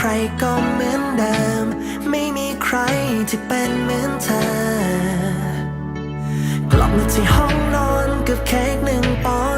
ใครก็เหมือนเดิม ไม่มีใครที่เป็นเหมือนเธอ กลับมาที่ห้องนอนกับเค้กหนึ่งปอน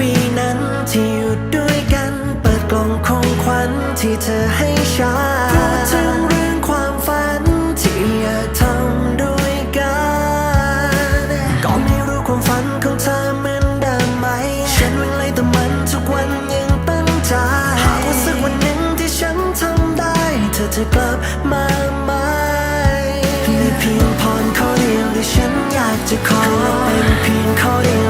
ปีนั้นที่อยู่ด้วยกัน เปิดกล่องของขวัญที่เธอให้ฉันพูดถึงเรื่องความฝันที่อยากทำด้วยกันก็ไม่รู้ความฝันของเธอมือนเดิมไหม ฉันวิ่งไล่แต่มันทุกวันยังตั้งใจหากว่าสักวันหนึ่งที่ฉันทำได้ เธอจะกลับมาไหมเพียงพรข้อเดียวที่ฉันอยากจะขอเป็นเพียงข้อเดียว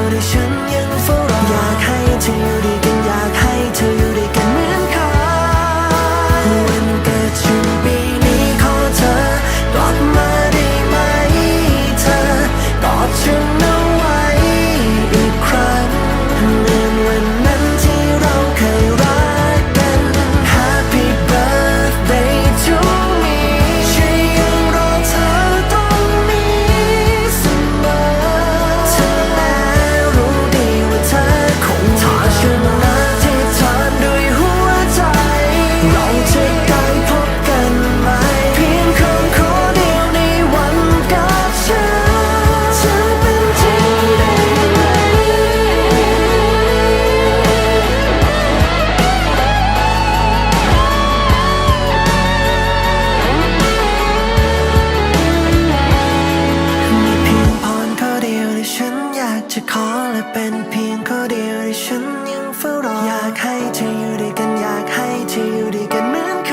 ากให้เธออยู่ด้วยกันอยากให้เธออยู่ด้วยกันเหมือนเค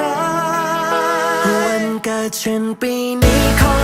ยวันเกิดฉันปีนี้ขอ